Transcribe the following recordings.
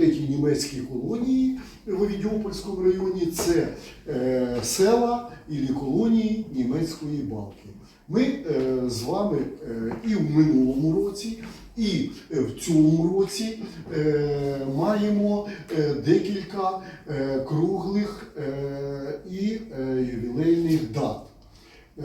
Треті німецькі колонії в Овідіопольському районі це е, села і колонії німецької балки. Ми е, з вами е, і в минулому році, і в цьому році е, маємо е, декілька е, круглих е, і е, ювілейних дат. Е,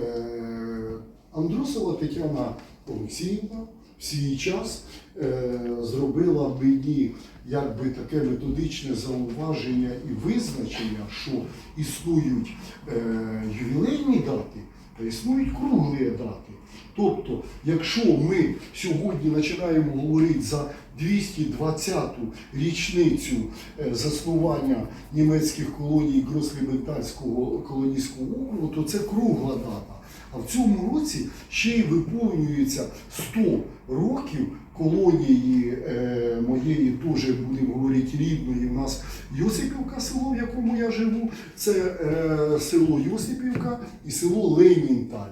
Андрусова Тетяна Олексіївна в свій час е, зробила мені якби таке методичне зауваження і визначення, що існують е, ювілейні дати, а існують круглі дати. Тобто, якщо ми сьогодні починаємо говорити за 220-ту річницю е, заснування німецьких колоній Гросліментальського колонійського округу, то це кругла дата. А в цьому році ще й виповнюється 100 років колонії е, моєї, теж будемо говорити, рідної. У нас Йосипівка, село, в якому я живу, це е, село Йосипівка і село Ленінталь.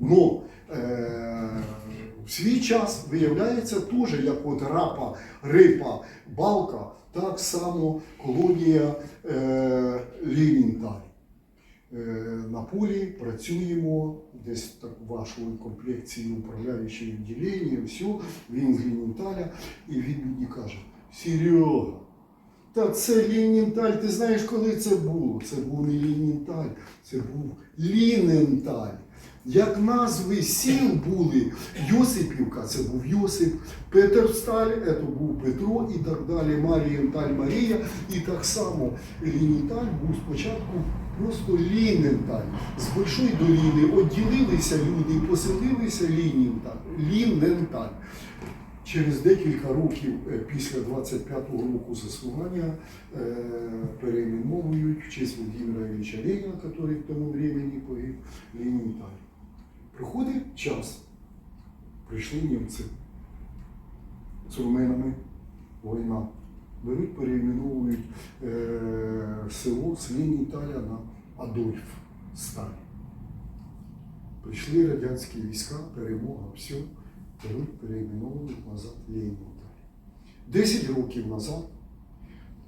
Но е, в свій час виявляється теж, як от рапа, рипа, балка, так само колонія е, Ленінталь. Е, на полі працюємо, десь так вашої комплекції управляюче відділення, все, він з Лінінталя, і він мені каже, Серега, та це Лінінталь, ти знаєш, коли це було? Це був не Лінінталь, це був Ліненталь. Як назви сіл були, Йосипівка, це був Йосип, Петерсталь, це був Петро і так далі, Марієнталь Марія. І так само Лінінталь був спочатку просто Ліненталь. З Большої доліни відділилися люди і поселилися Ліненталь. Ліненталь. Через декілька років е, після 25-го року заснування е, перейменовують в честь Владимира Ильича Ленина, який в тому времени погиб Ліненталь. Приходить час, прийшли німці з руменами, війна. Беруть, перейменовують е, село з Лініталя на Адольф Сталь. Прийшли радянські війська, перемога, все, беруть, перейменовують назад Лініталь. Десять років назад,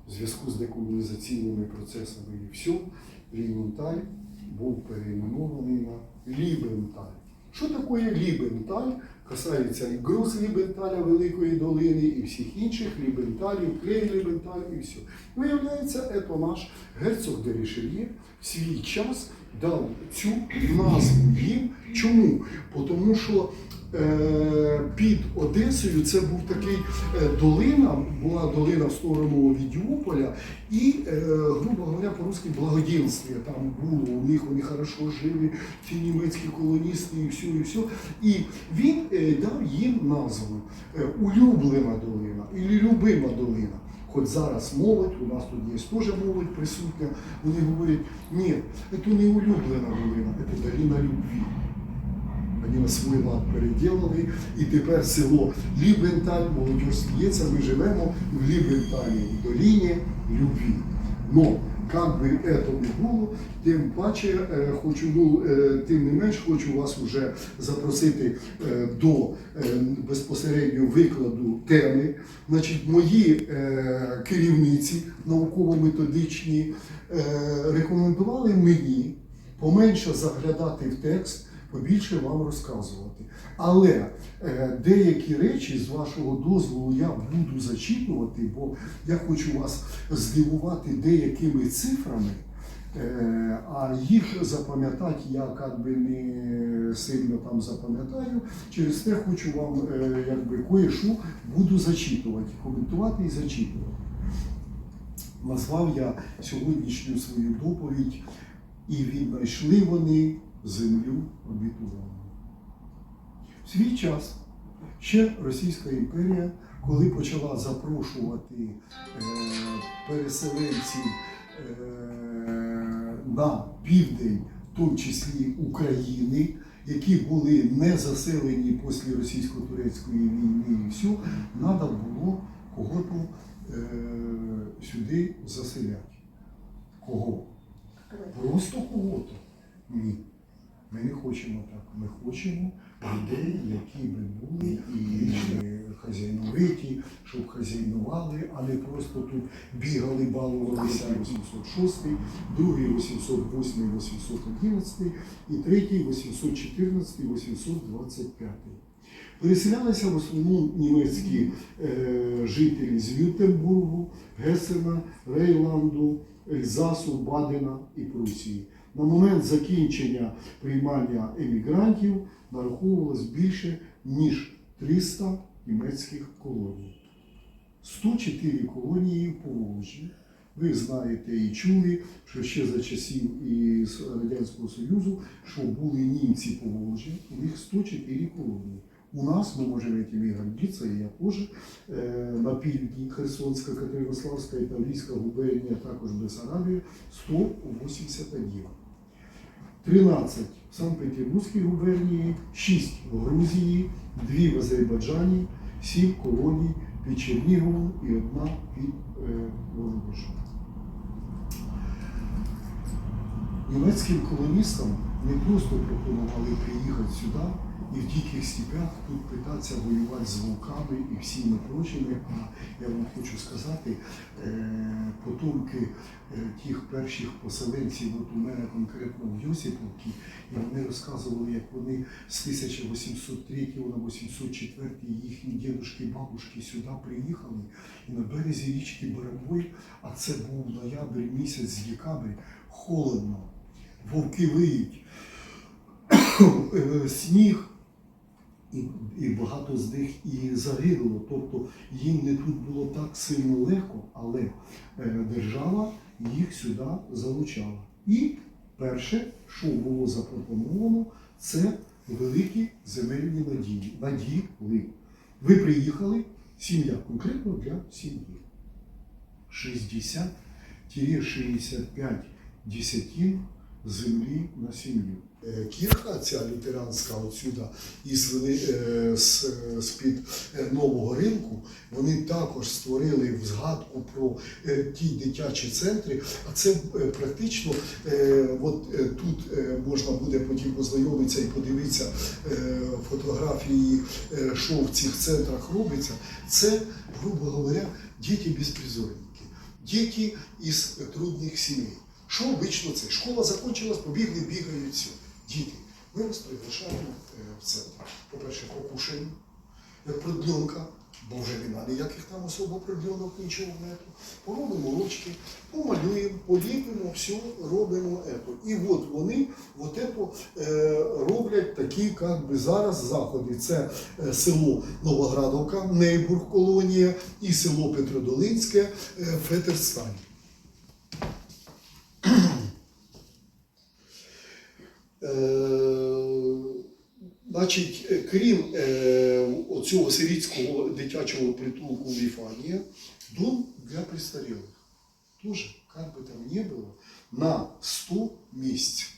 в зв'язку з декомунізаційними процесами і все, Лініталь був перейменований на Лібенталь. Що таке Лібенталь? Касається і Груз Лібенталя Великої долини, і всіх інших Лібенталів, Клей Лібенталь і все. Виявляється, ето наш герцог де Рішельє в свій час дав цю назву їм. Чому? Тому що е, під Одесою це був такий е, долина, була долина в сторону Відіополя, і, е, грубо говоря, по-русски благоденствие там було. У них вони хорошо жили, ці німецькі колоністи і все, і все. І він е, дав їм назву улюблена долина і любима долина. Хоч зараз молодь, у нас тут є теж молодь присутня, вони говорять, ні, це не улюблена долина, це долина любві. На свій лад переділили, і тепер село Лібенталь, молодь сміється, ми живемо в Лібенталі, в долині любві. Но, як би це не було, тим паче е, хочу, ну, е, тим не менш, хочу вас вже запросити е, до безпосередньо викладу теми. Значить, мої керівниці науково-методичні рекомендували мені поменше заглядати в текст, побільше вам розказувати. Але е, деякі речі з вашого дозволу я буду зачитувати, бо я хочу вас здивувати деякими цифрами. Е, А їх запам'ятати я як би не сильно там запам'ятаю. Через те хочу вам е, якби кое-що буду зачитувати, коментувати і зачитувати. Назвав я сьогоднішню свою доповідь і віднайшли вони землю обітовану. В свій час ще Російська імперія, коли почала запрошувати е, переселенців е, на південь, в тому числі України, які були не заселені після російсько-турецької війни і все, треба було кого-то е, сюди заселяти. Кого? Просто кого-то. Ні. Ми не хочемо так. Ми хочемо людей, які би були і хазяйновиті, щоб хазяйнували, а не просто тут бігали, балувалися 806, другий 808, 811 і третій 814, 825. Переселялися в основному німецькі е, жителі з Вютенбургу, Гесена, Рейланду, Ельзасу, Бадена і Прусії. На момент закінчення приймання емігрантів нараховувалось більше ніж 300 німецьких колоній. 104 колонії в Поволжі. Ви знаєте і чули, що ще за часів і Радянського Союзу, що були німці по Волжі, у них 104 колонії. У нас, мы можем гордиться, и я тоже, е, на півдні Херсонська, Катеринославська і Таврійська губернія, також Бесарабія, 181. 13 в Санкт-Петербурзькій губернії, 6 в Грузії, 2 в Азербайджані, 7 колоній під Черніговом і одна під е, Воронежем. Німецьким колоністам не просто пропонували приїхати сюди і в диких степях тут питатися воювати з вовками і всіми прочими. А я вам хочу сказати, е, потомки е, тих перших поселенців, от у мене конкретно в Йосиповці, і вони розказували, як вони з 1803 на 804 їхні дідушки, бабушки сюди приїхали і на березі річки Барабой, а це був ноябрь місяць, декабрь, холодно, вовки виють, е, сніг. І, багато з них і загинуло. Тобто їм не тут було так сильно легко, але е, держава їх сюди залучала. І перше, що було запропоновано, це великі земельні надії. Надії. Ви приїхали, сім'я конкретно для сім'ї. 60-65 десятин землі на сім'ю. Е, Кірха, ця лютеранська отсюда, із е, з, з під нового ринку, вони також створили в згадку про е, ті дитячі центри. А це е, практично, е, от е, тут е, можна буде потім познайомитися і подивитися е, фотографії, е, що в цих центрах робиться. Це, грубо говоря, діти безпризорники, діти із трудних сімей. Що обично це? Школа закінчилась, побігли, бігають. Діти, ми вас приглашаємо е, в центр. По-перше, покушаємо, як продльонка, бо вже нема ніяких там особо продльонок, нічого нету. Поробимо ручки, помалюємо, поліпимо, все робимо. Ето. І от вони от ето, е, роблять такі як би, зараз заходи. Це е, село Новоградовка, Нейбург колонія і село Петродолинське, Фетерстань. Значить, е, крім е, оцього сирійського дитячого притулку Віфанія, дом для престарілих. Тоже, як би там не було, на 100 місць.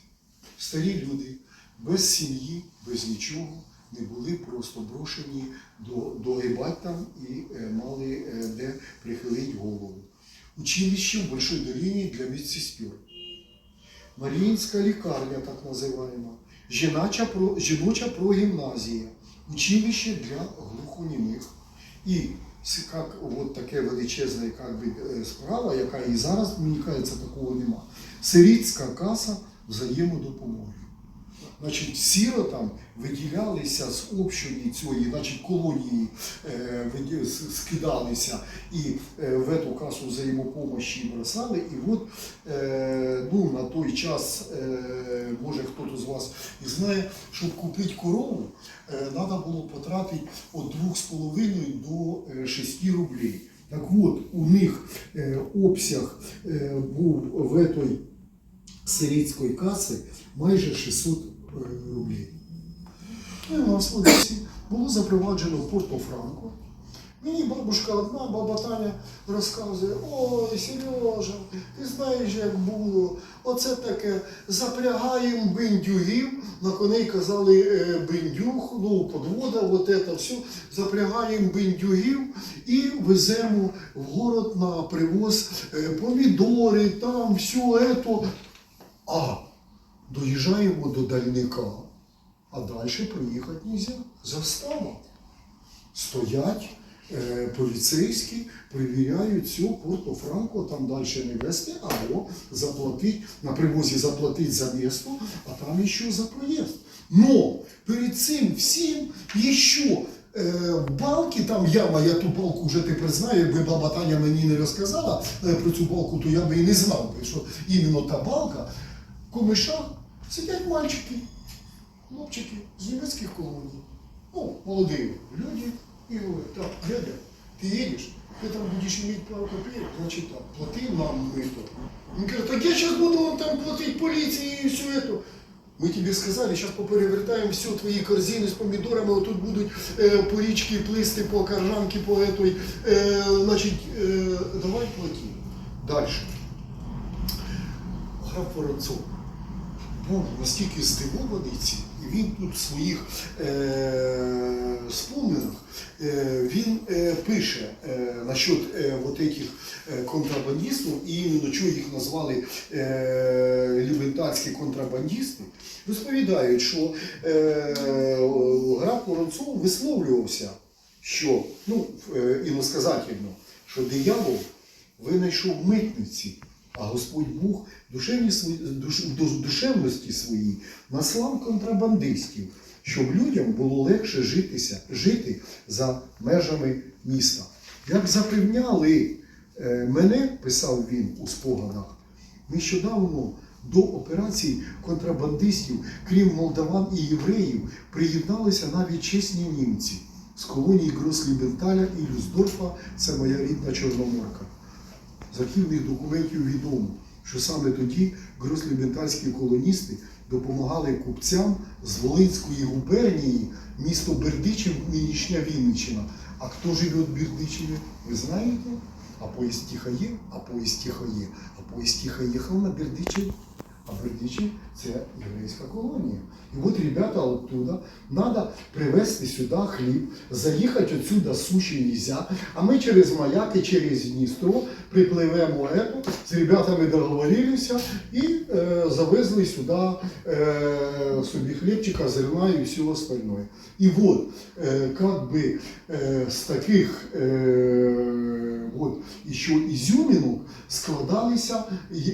Старі люди без сім'ї, без нічого не були просто брошені до, доїбать там і е, мали де прихилити голову. Училище в Большой долині для медсестер. Маріїнська лікарня, так називаємо, жіноча, про, жіноча прогімназія, училище для глухонімих. І як, от таке величезна е, справа, яка і зараз, мені кажеться, такого нема. Сирітська каса взаємодопомоги. Значить, сіротам виділялися з общої цієї, значить, колонії е, скидалися і е, в эту касу взаємопомощі бросали. І от е, ну, на той час, е, може хтось з вас і знає, щоб купити корову, е, треба було потратити від 2,5 до е, 6 рублей. Так от, у них е, обсяг е, був в этой сирійської каси майже 600 е, рублів. Ну, і нас в Одесі було запроваджено Порто-Франко. Мені бабушка одна, баба Таня розказує, ой, Сережа, ти знаєш, як було. Оце таке запрягаємо бендюгів, на коней казали е, бендюг, ну, подвода, от це все, запрягаємо бендюгів і веземо в город на привоз е, помідори, там все це. А доїжджаємо до дальника, а далі проїхати не. Застава. Стоять е, поліцейські перевіряють цю Порто-Франко, там далі не вести, або заплатить, на привозі заплатить за місто, а там ще за проїзд. Но перед цим всім ще е, балки, там яма, я ту балку вже тепер знаю, якби баба Таня мені не розказала е, про цю балку, то я би і не знав, що іменно та балка, в комишах сидять мальчики, хлопчики з німецьких колоній. Ну, молодые люди, и говорят, так, дядя, ты едешь, ты там будешь иметь пару копеек, значит так, плати нам это. Он говорит, так я сейчас буду вам там платить полиции и все это. Мы тебе сказали, сейчас поперевертаем все твои корзины с помидорами, вот тут будут э, по речке плысты, по коржанке, по этой, э, значит, э, давай плати. Дальше. Граф Воронцов був настільки здивований цим, і він тут в своїх е, споминах е, він е, пише е, насчет е, вот этих е, контрабандистів, і іменно чого їх назвали е, лівентарські контрабандисти, розповідають, що е, граф Воронцов висловлювався, що, ну, е, іносказательно, що диявол винайшов митниці, а Господь Бог душевні душ, душ- душевності свої наслав контрабандистів, щоб людям було легше житися, жити за межами міста. Як запевняли е, мене, писав він у спогадах, нещодавно до операцій контрабандистів, крім молдаван і євреїв, приєдналися навіть чесні німці з колоній Грослібенталя і Люсдорфа, це моя рідна Чорноморка. З архівних документів відомо, що саме тоді грослібентальські колоністи допомагали купцям з Волинської губернії, місто Бердичів, нинішня Вінниччина. А хто живе в Бердичеві, ви знаєте? А поїзд є, а поїзд є, а поїзд тихо їхав на Бердичів. А Бердичів це єврейська колонія. І от ребята оттуда треба привезти сюди хліб, заїхати отсюда суші нельзя, а ми через маяки, через Дністро припливемо ето, з ребятами договорилися і е, завезли сюди е, собі хлібчика, зерна і все остальное. І от, е, как би е, з таких е, от, еще ізюмінок складалися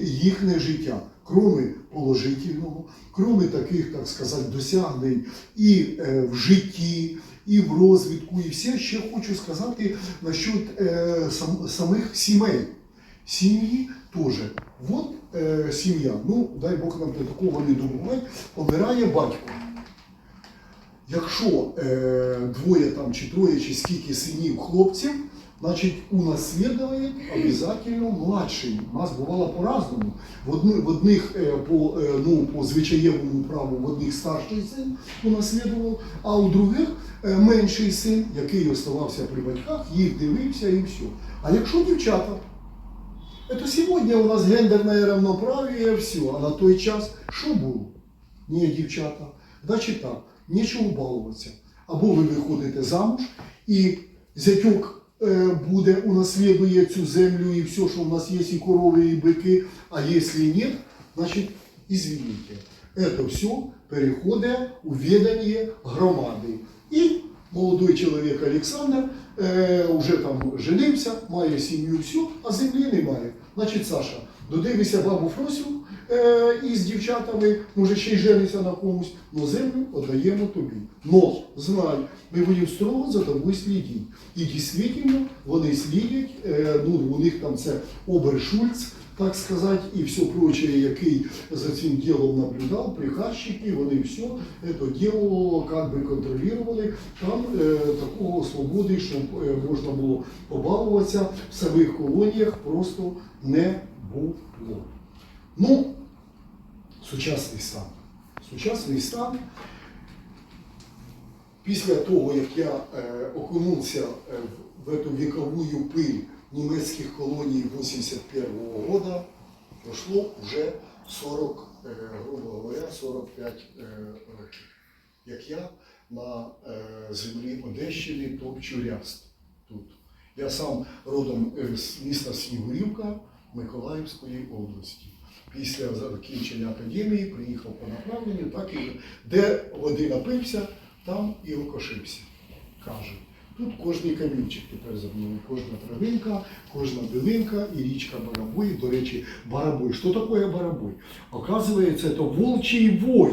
їхнє життя. Кроме положительного, кроме таких, так сказати, досягнень і е, в житті, і в розвитку, і все ще хочу сказати насчет е, самих сімей. Сім'ї теж. От е, сім'я, ну дай Бог нам до такого не добувати, помирає батько. Якщо е, двоє там чи троє, чи скільки синів хлопців, значить унаслідує обов'язково младший. У нас бувало по-разному. В, одни, в одних е, по, е, ну, по звичаєвому праву, в одних старший син унаслідував, а у других е, менший син, який оставався при батьках, їх дивився і все. А якщо дівчата, это сьогодні у нас гендерне равноправие, все, а на той час що було? Ні, дівчата, значить так, нічого балуватися. Або ви виходите замуж, і зятюк буде, унаслідує цю землю і все, що в нас є, і корови, і бики, а якщо ні, значить, извините, це все переходить у відання громади. І молодой чоловік Олександр е, вже там женився, має сім'ю, все, а землі немає. Значить, Саша, додивися бабу Фросю е, із дівчатами, може ще й жениться на комусь, но землю віддаємо тобі. Но знай, ми будемо строго за тобою слідити. І дійсно вони слідять, е, ну, у них там це Обершульц, так сказати, і все прочее, який за цим ділом наблюдав, приказчики, вони все це діло как би контролювали. Там е, такого свободи, щоб е, можна було побалуватися в самих колоніях, просто не було. Ну, сучасний стан. Сучасний стан. Після того, як я е, окунувся е, в эту вековую пиль німецьких колоній 81-го года, пройшло вже 40, е, грубо говоря, 45 е, років. Як я на е, землі Одещини топчу ряст тут. Я сам родом е, з міста Снігурівка Миколаївської області. Після закінчення академії приїхав по направленню, так і де води напився, там і окошився, каже. Тут кожний камінчик тепер за мною, кожна травинка, кожна билинка і річка Барабой. До речі, Барабой. Що таке Барабой? Оказується, це волчий вой.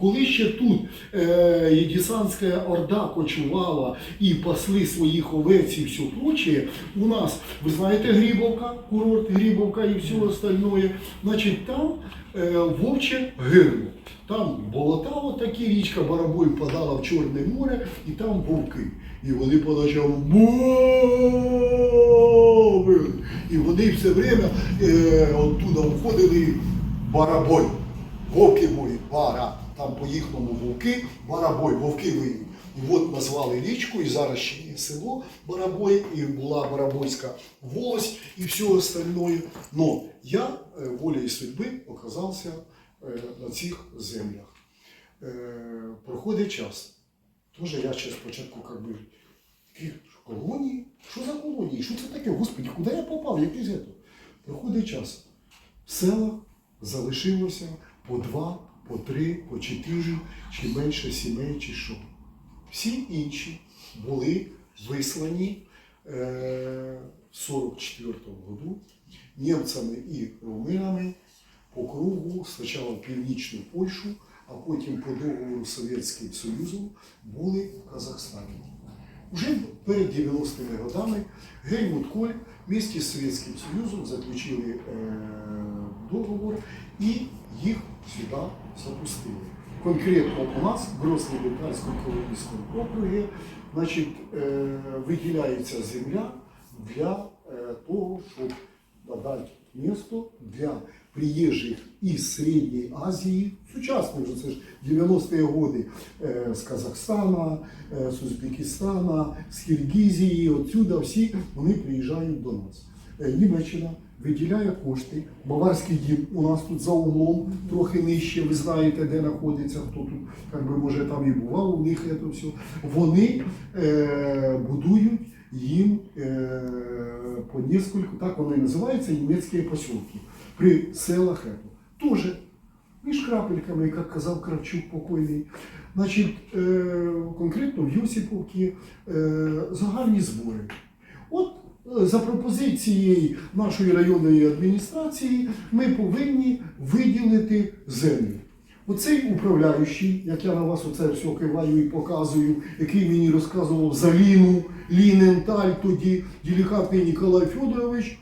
Коли ще тут е, орда кочувала і пасли своїх овець і все прочее, у нас, ви знаєте, Грибовка, курорт Грибовка і все остальное, значить там е, вовче гирло. Там болота, отакі, річка Барабой впадала в Чорне море, і там вовки. І вони поначалу «Бовили!» І вони все время е, оттуда входили барабой. Вовки мої, бара. Там по-їхньому вовки, барабой, вовки виють. І от назвали річку, і зараз ще є село Барабой, і була Барабойська волость і все остальное. Но я е, волею судьби оказався е, на цих землях. Е, Проходить час. Тоже я ще спочатку как би, колонії? Що за колонії? Що це таке? Господи, куди я попав? Який це? Проходить час. В селах залишилося по два, по три, по чотири, чи менше сімей, чи що. Всі інші були вислані е, в 44-му году німцями і румунами по кругу спочатку в Північну Польщу, а потім по договору з Совєтським Союзом були в Казахстані. Уже перед 90-ми годами Гельмут Коль вместе з Совєтським Союзом заключили е, договор і їх сюди запустили. Конкретно у нас в Грозній-Лікарському колонійському округі значить, е, виділяється земля для е, того, щоб надати місто для приїжджих із Середньої Азії, сучасних вже це ж 90-ті роки е, з Казахстана, з Узбекистана, з Киргизії, отсюда всі вони приїжджають до нас. Німеччина виділяє кошти. Баварський дім у нас тут за углом, трохи нижче, ви знаєте, де знаходиться, хто тут, як би, може, там і бував у них це все. Вони е, будують їм е, по несколько, так воно і називається, німецькі посілки при селах. Тоже між крапельками, як казав Кравчук покойний. Значить, е, конкретно в Йосиповці е, загальні збори. От за пропозицією нашої районної адміністрації ми повинні виділити землю. Оцей управляючий, як я на вас оце все киваю і показую, який мені розказував за Ліну, Ліненталь тоді, делікатний Ніколай Федорович.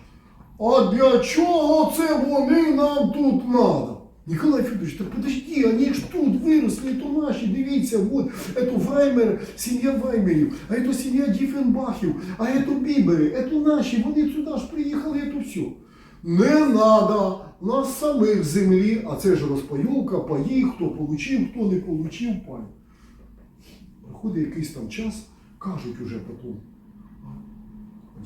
А для чого це вони нам тут надо? Николай Федорович, так подожди, они ж тут виросли, то наші, дивіться, вот, это Ваймер, сім'я Ваймерів, а это сім'я Діфенбахів, а это Бібери, это наші, вони сюди ж приїхали, это все. Не надо, нас самих землі, а це ж розпайовка, паї, хто получив, хто не получив пай. Проходить якийсь там час, кажуть уже потім,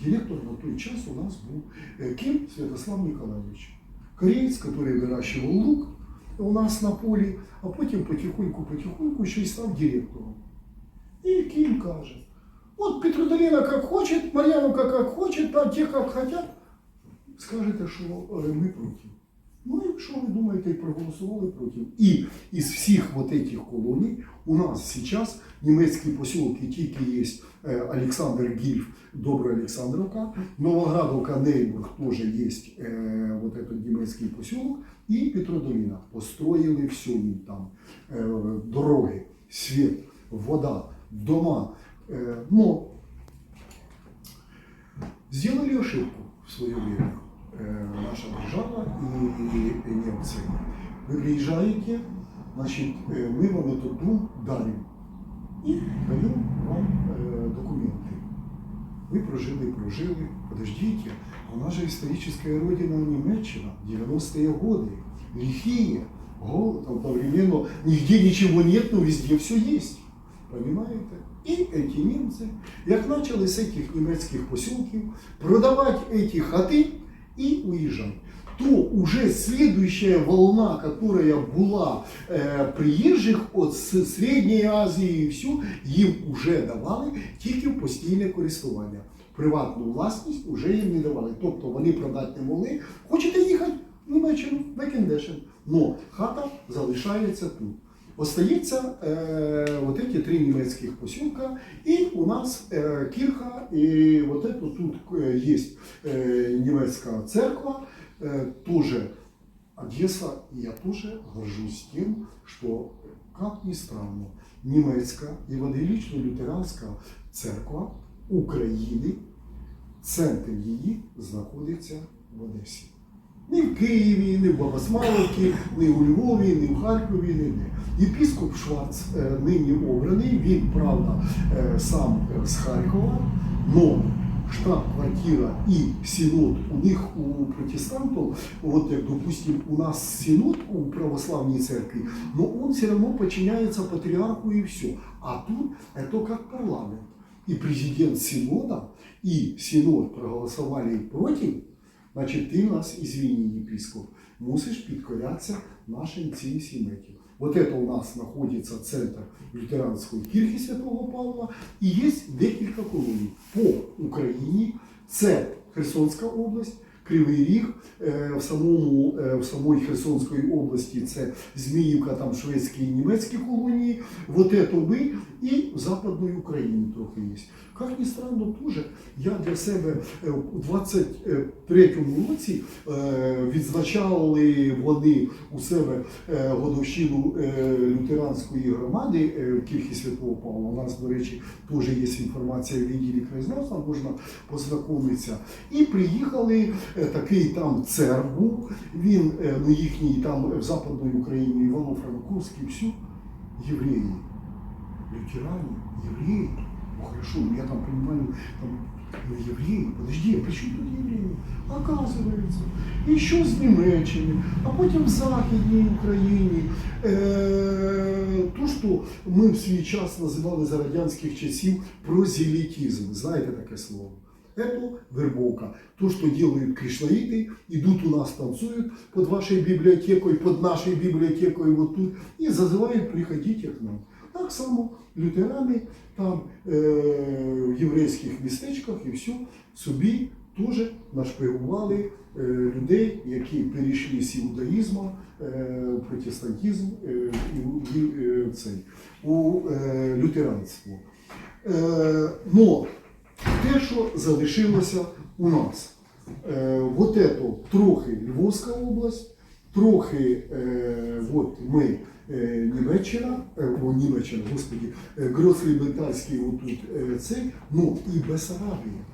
Директор на той час у нас був е, Ким Святослав Николаевич. Кореец, который выращивал лук у нас на полі, а потім потихоньку-потихоньку ще й став директором. І Ким каже, от Петродолина як хоче, Мар'яновка як хоче, там ті як хотять, скажете, що е, ми проти. Ну і що ви думаєте, і проголосували проти. І із всіх вот этих колоній у нас сейчас німецькі посілки тільки є е, Олександр Гільф, Добра Олександровка, Новоградовка Нейбург теж є е, вот этот німецький посілок, і Петродоліна. Построїли все їм там. Е, дороги, світ, вода, дома. Е, но сделали ошибку в свое время э, наша держава и, и немцы. Вы приезжаете, значит, э, мы вам этот дом дарим и даем вам э, документы. Вы прожили, прожили, подождите, у нас же историческая родина Немеччина, 90-е годы, лихие, голод, одновременно, нигде ничего нет, но везде все есть. Понимаете? І эти немцы, як начали з этих німецьких поселків продавать эти хаты и уезжать, то уже следующая волна, которая была э, приезжих от Средньої Азії і все, їм вже давали тільки постійне користування. Приватну власність вже їм не давали. Тобто вони продати не могли. Хочете їхати в Німеччину, Векендешен. Но хата залишається тут. Остается э, вот эти три немецких поселка, и у нас э, кирха, и вот это тут э, есть э, немецкая церковь, э, тоже Одесса, и я тоже горжусь тем, что, как ни странно, немецкая евангелічно-лютеранська церква України, центр її знаходиться в Одесі. Ні в Києві, ні в Бабасмаловці, ні у Львові, ні в Харкові, ні де. Єпіскоп Шварц е, нині обраний, він, правда, е, сам е, з Харкова, но штаб-квартира і синод у них у протестантов, вот як, допустим, у нас синод у православной церкви, но он все равно подчиняется патриарху и все. А тут это как парламент. И президент синода, и синод проголосовали против, значить ти нас, извини, епископ, мусиш підкорятися нашим цим сіметі. Вот это у нас знаходиться центр лютеранської кірки Святого Павла, і є декілька колоній по Україні. Це Херсонська область, Кривий Ріг, е, в самому е, в самій Херсонській області це Зміївка, там шведські і німецькі колонії. Вот это ми і в Западної України трохи є. Як ні странно, теж я для себе е, у 23-му році е, відзначали вони у себе е, годовщину е, лютеранської громади е, в кірхі Святого Павла. У нас, до речі, теж є інформація в відділі краєзнавства, можна познайомитися. І приїхали е, такий там цер він е, ну, їхній там в Западній Україні, Івано-Франковський, всю євреї, лютеране, євреї. Ну хорошо, я там понимаю, там, ну евреи, подожди, а при чому тут євреї? Оказується, і що з Німеччини, а потім в Західній Україні. Е, то, що ми в свій час називали за радянських часів прозелітизм. Знаєте таке слово? Это вербовка. То, что делают кришлаиты, идут у нас, танцуют под вашей библиотекой, под нашей библиотекой вот тут и зазывают приходите к нам. Так само лютерани там е, в єврейських містечках і все собі теж нашпигували е, людей, які перейшли з іудаїзму е, в протестантизм е, і, у- і, е, цей, у е, лютеранство. Е, но те, що залишилося у нас. Е, вот это трохи Львовська область, трохи е, от ми е, Німеччина, е, о, Німеччина, господі, е, Гроцлібентальський отут е, цей, ну і Бесарабія.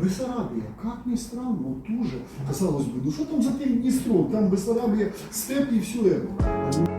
Бессарабия, как ни странно, тоже, казалось бы, ну что там за тем Днестром, там Бессарабия, степ и все это.